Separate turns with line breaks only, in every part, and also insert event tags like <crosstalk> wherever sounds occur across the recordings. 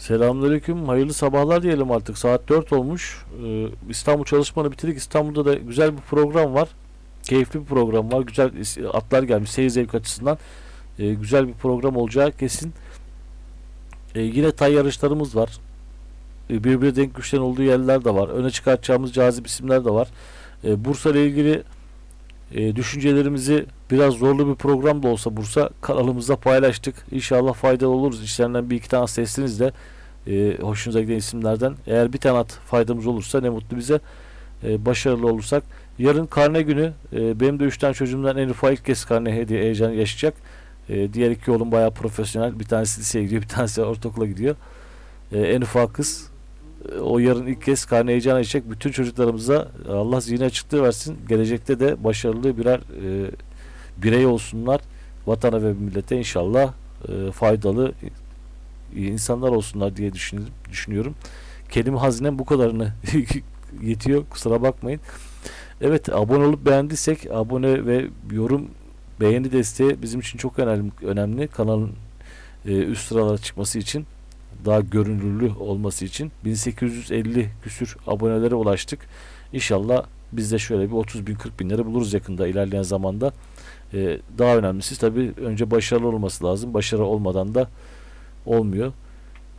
Selamünaleyküm. Hayırlı sabahlar diyelim artık. Saat 4 olmuş. Ee, İstanbul çalışmanı bitirdik. İstanbul'da da güzel bir program var. Keyifli bir program var. Güzel atlar gelmiş seyir zevk açısından. Ee, güzel bir program olacağı kesin. Ee, yine tay yarışlarımız var. Ee, birbirine denk güçlerin olduğu yerler de var. Öne çıkartacağımız cazip isimler de var. Ee, Bursa ile ilgili e, düşüncelerimizi biraz zorlu bir program da olsa Bursa kanalımızda paylaştık. İnşallah faydalı oluruz. İşlerinden bir iki tane sesliniz de e, hoşunuza giden isimlerden. Eğer bir tane at faydamız olursa ne mutlu bize. E, başarılı olursak. Yarın karne günü. E, benim de üç tane çocuğumdan en ufak ilk kez karne hediye heyecanı yaşayacak. E, diğer iki oğlum bayağı profesyonel. Bir tanesi liseye gidiyor, bir tanesi ortaokula gidiyor. E, en ufak kız o yarın ilk kez karne heyecanı yaşayacak. Bütün çocuklarımıza Allah zihin açıklığı versin. Gelecekte de başarılı birer e, birey olsunlar. Vatana ve millete inşallah e, faydalı insanlar olsunlar diye düşünüyorum. Kelime hazinem bu kadarını <laughs> yetiyor. Kusura bakmayın. Evet abone olup beğendiysek abone ve yorum beğeni desteği bizim için çok önemli. önemli. Kanalın e, üst sıralara çıkması için daha görünürlü olması için 1850 küsür abonelere ulaştık. İnşallah biz de şöyle bir 30 bin 40 binleri buluruz yakında ilerleyen zamanda. Ee, daha önemlisi tabii önce başarılı olması lazım. Başarı olmadan da olmuyor.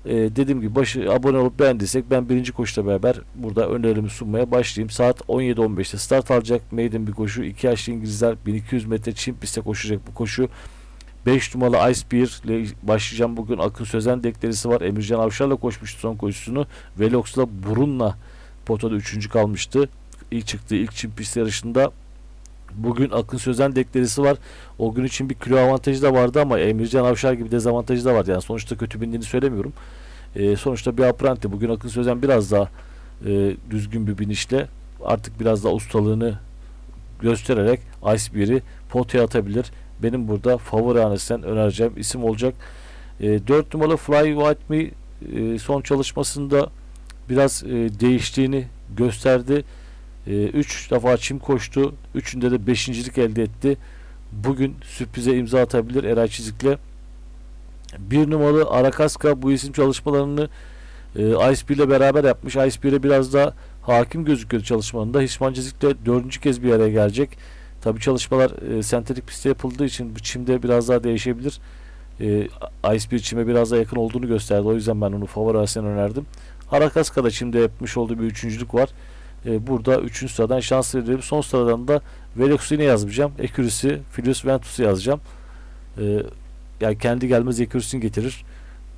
Ee, dediğim gibi başı, abone olup beğendiysek ben birinci koşuyla beraber burada önerilerimi sunmaya başlayayım. Saat 17.15'te start alacak. Maiden bir koşu. 2 yaşlı İngilizler 1200 metre çim pistte koşacak bu koşu. 5 numaralı Ice Beer ile başlayacağım bugün. Akın Sözen deklerisi var. Emircan Avşar'la koşmuştu son koşusunu. Velox'la Burun'la potada 3. kalmıştı. İlk çıktığı ilk çim pist yarışında Bugün Akın Sözen deklerisi var. O gün için bir kilo avantajı da vardı ama Emircan Avşar gibi dezavantajı da vardı. Yani sonuçta kötü bindiğini söylemiyorum. Ee, sonuçta bir apranti. Bugün Akın Sözen biraz daha e, düzgün bir binişle artık biraz daha ustalığını göstererek Ice Beer'i potaya atabilir. Benim burada favori hanesinden önereceğim isim olacak. E, 4 numaralı Fly White Me e, son çalışmasında biraz e, değiştiğini gösterdi. 3 defa çim koştu. Üçünde de beşincilik elde etti. Bugün sürprize imza atabilir Eray Çizik'le. Bir numaralı Arakaska bu isim çalışmalarını e, Ice 1 ile beraber yapmış. Ice 1'e biraz daha hakim gözüküyor çalışmalarında. Hisman Çizik'le dördüncü kez bir araya gelecek. Tabi çalışmalar e, sentetik pistte yapıldığı için bu çimde biraz daha değişebilir. E, Ice 1 çime biraz daha yakın olduğunu gösterdi. O yüzden ben onu favori arasından önerdim. Arakaska'da çimde yapmış olduğu bir üçüncülük var. E, burada 3. sıradan şans veriyorum. Son sıradan da Velox'u yine yazmayacağım. Accuracy, Filius Ventus'u yazacağım. E, yani kendi gelmez Accuracy'ni getirir.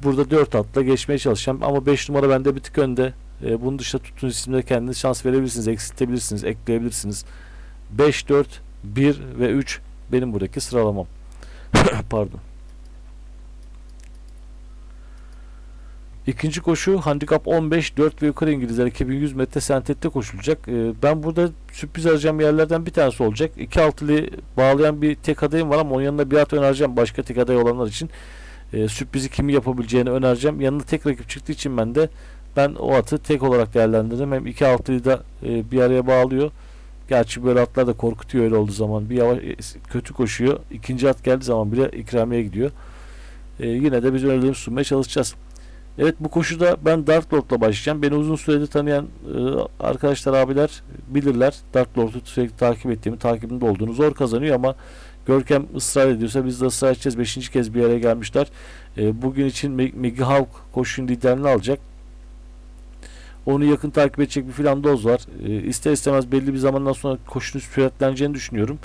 Burada 4 atla geçmeye çalışacağım. Ama 5 numara bende bir tık önde. E, bunun dışında tuttuğunuz isimlere kendiniz şans verebilirsiniz. Eksiltebilirsiniz. Ekleyebilirsiniz. 5, 4, 1 ve 3 benim buradaki sıralamam. <coughs> Pardon. İkinci koşu handikap 15 4 ve yukarı İngilizler 2100 metre sentette koşulacak. Ee, ben burada sürpriz arayacağım yerlerden bir tanesi olacak. İki altılı bağlayan bir tek adayım var ama onun yanında bir at önereceğim başka tek aday olanlar için. Ee, sürprizi kimi yapabileceğini önereceğim. Yanında tek rakip çıktığı için ben de ben o atı tek olarak değerlendirdim. Hem iki altılıyı da e, bir araya bağlıyor. Gerçi böyle atlar da korkutuyor öyle olduğu zaman. Bir yavaş e, kötü koşuyor. İkinci at geldiği zaman bile ikramiye gidiyor. Ee, yine de biz önerilerimizi sunmaya çalışacağız. Evet bu koşuda ben Dark Lord'la başlayacağım. Beni uzun süredir tanıyan e, arkadaşlar abiler bilirler. Dark Lord'u sürekli takip ettiğimi, takibinde olduğunu zor kazanıyor ama Görkem ısrar ediyorsa biz de ısrar edeceğiz. Beşinci kez bir yere gelmişler. E, bugün için Migi Hawk koşunun liderini alacak. Onu yakın takip edecek bir filan doz var. E, ister istemez belli bir zamandan sonra koşunun süratleneceğini düşünüyorum.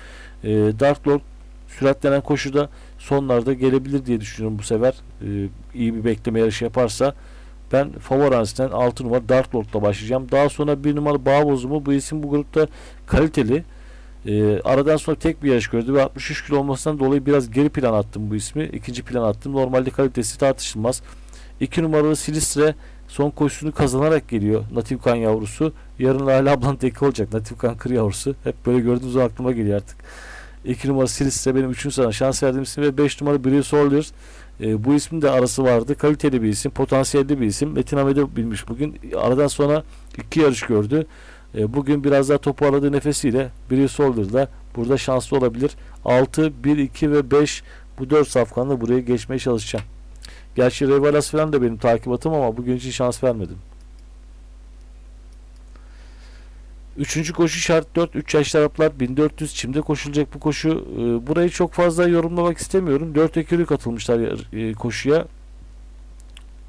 E, Dark Lord süratlenen koşuda sonlarda gelebilir diye düşünüyorum bu sefer. Ee, iyi bir bekleme yarışı yaparsa ben favori hanesinden 6 numara Dark Lord'la başlayacağım. Daha sonra 1 numara Bağ Bozumu. Bu isim bu grupta kaliteli. Ee, aradan sonra tek bir yarış gördü ve 63 kilo olmasından dolayı biraz geri plan attım bu ismi. İkinci plan attım. Normalde kalitesi tartışılmaz. 2 numaralı Silistre son koşusunu kazanarak geliyor. Natif kan yavrusu. Yarın Lale ablan teki olacak. Natif kan kır yavrusu. Hep böyle gördüğünüz zaman aklıma geliyor artık. 2 numara Silistre benim 3. sırada şans verdiğim isim ve 5 numara Brio Soldiers. E, bu ismin de arası vardı. Kaliteli bir isim, potansiyelli bir isim. Metin Ahmet'e bilmiş bugün. Aradan sonra iki yarış gördü. E, bugün biraz daha toparladığı nefesiyle Brio Soldier da burada şanslı olabilir. 6, 1, 2 ve 5 bu 4 safkanla buraya geçmeye çalışacağım. Gerçi Revalas falan da benim takibatım ama bugün için şans vermedim. Üçüncü koşu şart 4. 3 yaşlı Araplar 1400 çimde koşulacak bu koşu. E, burayı çok fazla yorumlamak istemiyorum. 4 ekürü katılmışlar e, koşuya.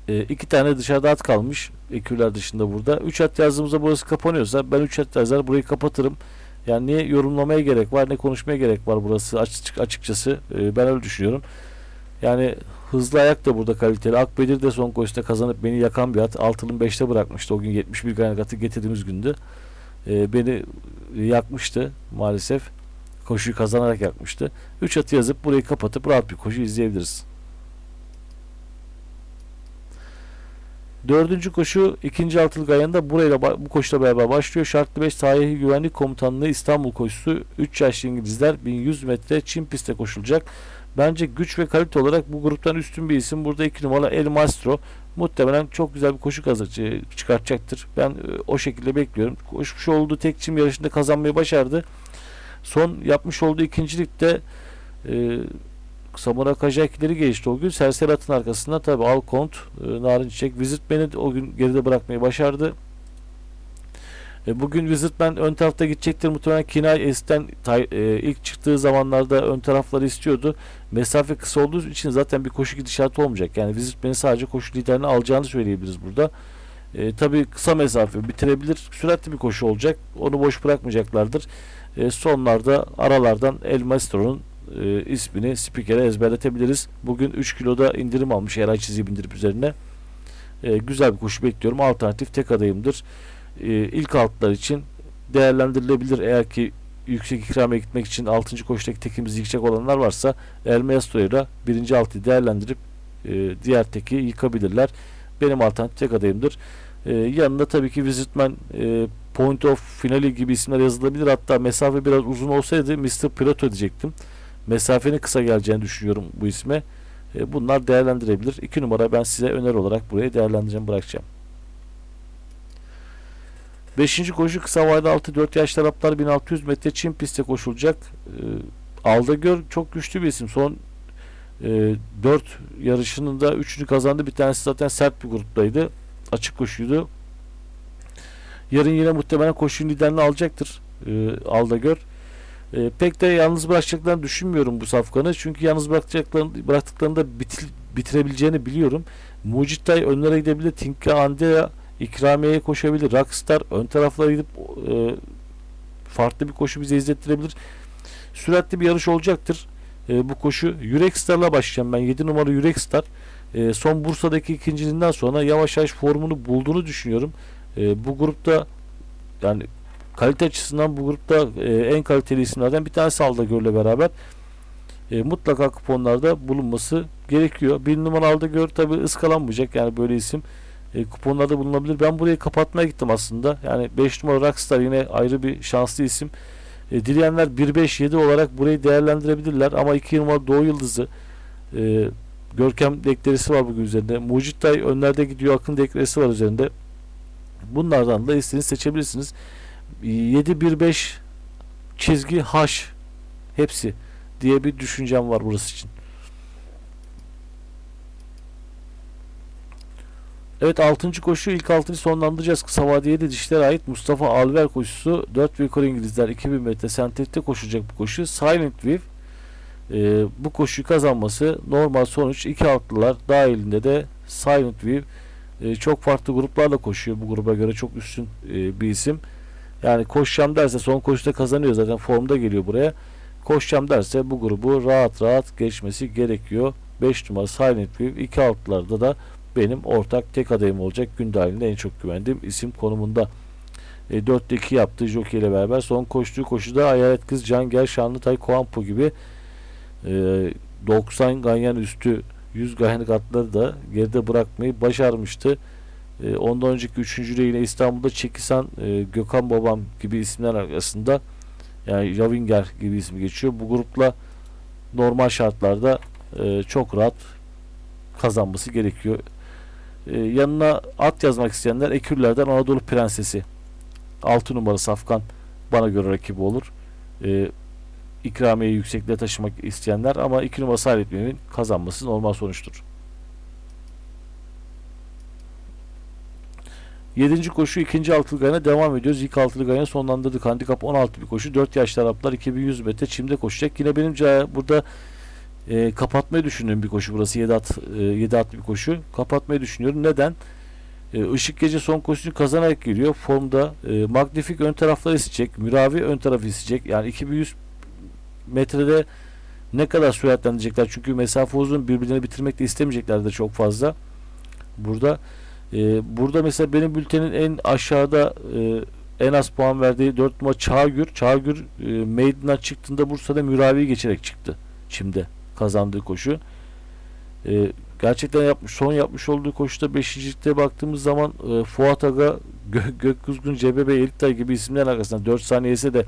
E, iki tane dışarıda at kalmış. Ekürler dışında burada. 3 at yazdığımızda burası kapanıyorsa ben 3 at yazar burayı kapatırım. Yani ne yorumlamaya gerek var ne konuşmaya gerek var burası açık, açıkçası. E, ben öyle düşünüyorum. Yani hızlı ayak da burada kaliteli. Akbedir de son koşuda kazanıp beni yakan bir at. Altının 5'te bırakmıştı. O gün 71 kaynak atı getirdiğimiz gündü. E, beni yakmıştı maalesef. Koşuyu kazanarak yakmıştı. 3 atı yazıp burayı kapatıp rahat bir koşu izleyebiliriz. Dördüncü koşu ikinci altılık ayında burayla bu koşuyla beraber başlıyor. Şartlı 5 Sahil Güvenlik Komutanlığı İstanbul koşusu 3 yaşlı İngilizler 1100 metre Çin pistte koşulacak. Bence güç ve kalite olarak bu gruptan üstün bir isim. Burada 2 numara El Maestro muhtemelen çok güzel bir koşu kazanacak, çıkartacaktır. Ben e, o şekilde bekliyorum. Koşmuş olduğu tek çim yarışında kazanmayı başardı. Son yapmış olduğu ikincilikte e, Samura Kajakileri geçti o gün. Serseri atın arkasında tabi Alkont, e, Narin Çiçek, Visitman'i o gün geride bırakmayı başardı. E, bugün Visitman ön tarafta gidecektir. Muhtemelen Kinay tay- e, ilk çıktığı zamanlarda ön tarafları istiyordu. Mesafe kısa olduğu için zaten bir koşu gidişatı olmayacak. Yani Visitman'in sadece koşu liderini alacağını söyleyebiliriz burada. E, tabii kısa mesafe bitirebilir. Süratli bir koşu olacak. Onu boş bırakmayacaklardır. E, sonlarda aralardan El Maestro'nun e, ismini spikere ezberletebiliriz. Bugün 3 kiloda indirim almış Eray çizgi bindirip üzerine. E, güzel bir koşu bekliyorum. Alternatif tek adayımdır. E, ilk altlar için değerlendirilebilir. Eğer ki yüksek ikramiye gitmek için 6. koşudaki tekimizi yıkacak olanlar varsa El Maestro ile 1. altıyı değerlendirip e, diğer teki yıkabilirler. Benim alternatif tek adayımdır. E, yanında tabii ki Visitman e, Point of Finali gibi isimler yazılabilir. Hatta mesafe biraz uzun olsaydı Mr. Pilato diyecektim. Mesafenin kısa geleceğini düşünüyorum bu isme. E, bunlar değerlendirebilir. 2 numara ben size öneri olarak buraya değerlendireceğim bırakacağım. 5. koşu kısa vade 6-4 yaşlı Araplar 1600 metre Çin pistte koşulacak. E, Aldagör çok güçlü bir isim. Son e, 4 yarışının da 3'ünü kazandı. Bir tanesi zaten sert bir gruptaydı. Açık koşuydu. Yarın yine muhtemelen koşunun liderini alacaktır. E, Aldagör. E, pek de yalnız bırakacaklarını düşünmüyorum bu safkanı. Çünkü yalnız bırakacaklarını, bıraktıklarında bitir, bitirebileceğini biliyorum. Mucitay önlere gidebilir. Tinka Andrea ikramiye koşabilir. Rockstar ön taraflara gidip e, farklı bir koşu bize izlettirebilir. Süratli bir yarış olacaktır. E, bu koşu Yürek Star'la başlayacağım ben. 7 numara Yürek Star. E, son Bursa'daki ikinciliğinden sonra yavaş yavaş formunu bulduğunu düşünüyorum. E, bu grupta yani kalite açısından bu grupta e, en kaliteli isimlerden bir tanesi Aldagör'le beraber e, mutlaka kuponlarda bulunması gerekiyor. Bir numara Aldagör tabi ıskalanmayacak yani böyle isim e, kuponlarda bulunabilir. Ben burayı kapatmaya gittim aslında. Yani 5 numara Rockstar yine ayrı bir şanslı isim. E, dileyenler 1-5-7 olarak burayı değerlendirebilirler ama 2 numara Doğu Yıldızı e, Görkem deklerisi var bugün üzerinde. Mucittay önlerde gidiyor. Akın deklerisi var üzerinde. Bunlardan da istediğiniz seçebilirsiniz. 7-1-5 çizgi H hepsi diye bir düşüncem var burası için. Evet 6. koşu ilk 6'yı sonlandıracağız. Kısa vadeye de dişlere ait Mustafa Alver koşusu 4 yukarı İngilizler 2000 metre sentetikte koşacak bu koşu. Silent Wave e, bu koşuyu kazanması normal sonuç. iki altlılar dahilinde de Silent Wave e, çok farklı gruplarla koşuyor. Bu gruba göre çok üstün e, bir isim. Yani koşacağım derse son koşuda kazanıyor zaten formda geliyor buraya. Koşacağım derse bu grubu rahat rahat geçmesi gerekiyor. 5 numara Silent Wave 2 altlarda da benim ortak tek adayım olacak. Gün en çok güvendiğim isim konumunda. E, 4'te 2 yaptığı jockey ile beraber son koştuğu koşuda Hayalet Kız, Cangel, Şanlıtay, Koampo gibi e, 90 ganyan üstü 100 ganyanlık atları da geride bırakmayı başarmıştı. E, ondan önceki üçüncüde yine İstanbul'da Çekisan, e, Gökhan Babam gibi isimler arasında yani Javinger gibi isim geçiyor. Bu grupla normal şartlarda e, çok rahat kazanması gerekiyor. E, yanına at yazmak isteyenler Ekürler'den Anadolu Prensesi 6 numaralı Safkan bana göre rakibi olur. E, ikramiyeyi yüksekliğe taşımak isteyenler ama 2 numara Saadet Mümin kazanması normal sonuçtur. 7. koşu 2. altılı gayana devam ediyoruz. İlk altılı gayana sonlandırdık. Handikap 16 bir koşu. 4 yaşlı Araplar 2100 metre çimde koşacak. Yine benim burada e, kapatmayı düşündüğüm bir koşu burası. 7 at, e, 7 atlı bir koşu. Kapatmayı düşünüyorum. Neden? E, Işık Gece son koşusunu kazanarak geliyor. Formda e, Magnifik ön tarafları isteyecek. Müravi ön tarafı isteyecek. Yani 2100 metrede ne kadar süratlendirecekler? Çünkü mesafe uzun birbirlerini bitirmek de istemeyecekler de çok fazla. Burada e, burada mesela benim bültenin en aşağıda e, en az puan verdiği 4 numara Çağgür. Çağgür e, meydandan çıktığında Bursa'da Müravi'yi geçerek çıktı. Çim'de kazandığı koşu. E, gerçekten yapmış son yapmış olduğu koşuda 5. baktığımız zaman e, Fuat Aga, Gö- Gökkuzgun, CBB, Elitay gibi isimlerin arkasında 4 saniyesi de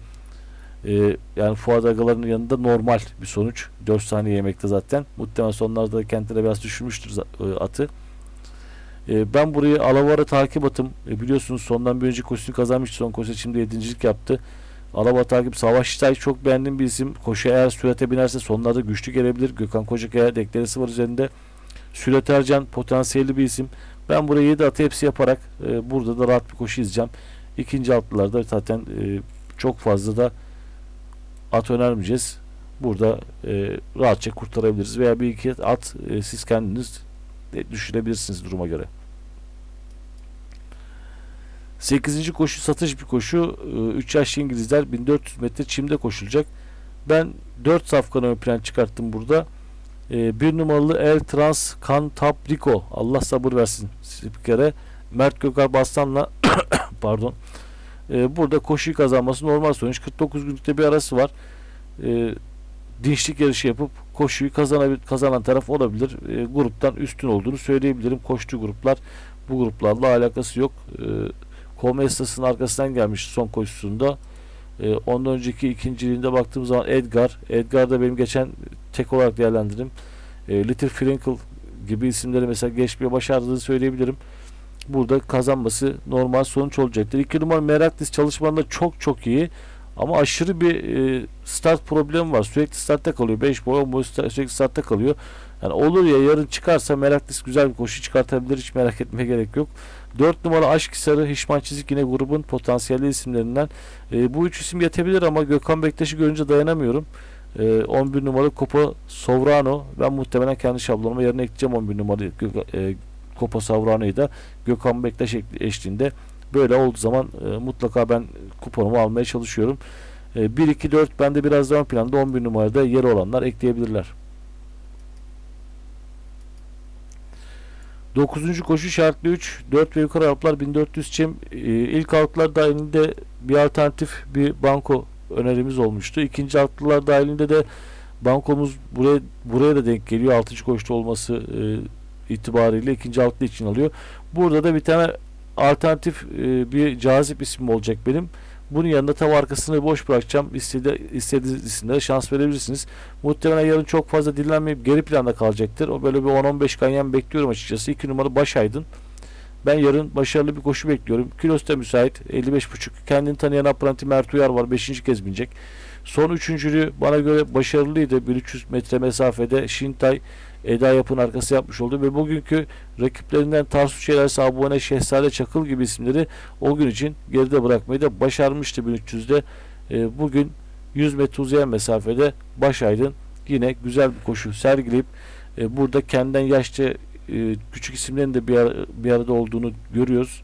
e, yani Fuat Agaların yanında normal bir sonuç. 4 saniye yemekte zaten. Muhtemelen sonlarda kendine biraz düşürmüştür e, atı. E, ben burayı Alavara takip atım. E, biliyorsunuz sondan bir önceki koşusunu kazanmıştı. Son koşu şimdi yedincilik yaptı. Alavara takip Savaş İştay çok beğendiğim bir isim. Koşu eğer sürate binerse sonlarda güçlü gelebilir. Gökhan Kocakaya deklaresi var üzerinde. Sürat Ercan potansiyelli bir isim. Ben buraya 7 atı hepsi yaparak e, burada da rahat bir koşu izleyeceğim. İkinci altlılarda zaten e, çok fazla da at önermeyeceğiz. Burada e, rahatça kurtarabiliriz veya bir iki at e, siz kendiniz de düşürebilirsiniz duruma göre. 8. koşu satış bir koşu. 3 yaşlı İngilizler 1400 metre çimde koşulacak. Ben 4 safkanı ön plan çıkarttım burada. E, bir numaralı El Trans Cantabrico. Allah sabır versin spikere. Mert Gökar Baslan'la <coughs> pardon. E, burada koşuyu kazanması normal sonuç. 49 günlükte bir arası var. Dinçlik yarışı yapıp koşuyu kazanan taraf olabilir. Gruptan üstün olduğunu söyleyebilirim. Koştuğu gruplar bu gruplarla alakası yok. E, Comestas'ın arkasından gelmiş son koşusunda. E, ondan önceki ikinciliğinde baktığım zaman Edgar. Edgar da benim geçen tek olarak değerlendirdim. E, Little Frinkle gibi isimleri mesela geçmeye başardığını söyleyebilirim. Burada kazanması normal sonuç olacaktır. İki numara Meraklis çalışmalarında çok çok iyi. Ama aşırı bir e, start problemi var. Sürekli startta kalıyor. 5 boy 10 boy sürekli startta kalıyor. Yani olur ya yarın çıkarsa Meraklis güzel bir koşu çıkartabilir. Hiç merak etmeye gerek yok. 4 numara Aşk Sarı Hişman Çizik yine grubun potansiyelli isimlerinden. E, bu üç isim yetebilir ama Gökhan Bektaş'ı görünce dayanamıyorum. E, 11 numaralı Copa Sovrano. Ben muhtemelen kendi şablonuma yerine ekleyeceğim 11 numaralı Gö- e, Copa Sovrano'yu da Gökhan Bektaş eşliğinde. Böyle olduğu zaman e, mutlaka ben kuponumu almaya çalışıyorum. E, 1 2 4 bende biraz daha ön planda 11 numarada yeri olanlar ekleyebilirler. 9. koşu şartlı 3 4 ve yukarı Araplar 1400 çim e, ilk altlar dahilinde bir alternatif bir banko önerimiz olmuştu. İkinci altlılar dahilinde de bankomuz buraya buraya da denk geliyor. 6. koşuda olması e, itibariyle ikinci altlı için alıyor. Burada da bir tane alternatif e, bir cazip isim olacak benim. Bunun yanında tav arkasını boş bırakacağım. İstedi, istediğiniz isimlere şans verebilirsiniz. Muhtemelen yarın çok fazla dinlenmeyip geri planda kalacaktır. O böyle bir 10-15 ganyan bekliyorum açıkçası. 2 numara Başaydın. Ben yarın başarılı bir koşu bekliyorum. Kilosu da müsait. 55.5. Kendini tanıyan apranti Mert Uyar var. 5. kez binecek. Son üçüncülüğü bana göre başarılıydı. 1300 metre mesafede Şintay Eda Yapın arkası yapmış oldu ve bugünkü rakiplerinden Tarsus Şener, Sabune, Şehzade Çakıl gibi isimleri o gün için geride bırakmayı da başarmıştı 1300'de. E, bugün 100 metre uzayan mesafede Başaydın yine güzel bir koşu sergileyip e, burada kendinden yaşça e, küçük isimlerin de bir, ara- bir arada olduğunu görüyoruz.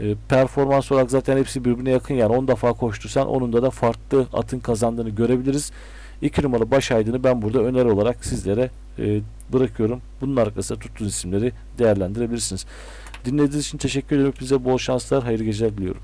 E, performans olarak zaten hepsi birbirine yakın yani 10 defa koştursan onun da da farklı atın kazandığını görebiliriz. 2 numaralı baş aydını ben burada öneri olarak sizlere e, bırakıyorum. Bunun arkasında tuttuğunuz isimleri değerlendirebilirsiniz. Dinlediğiniz için teşekkür ederim. Bize bol şanslar, hayırlı geceler diliyorum.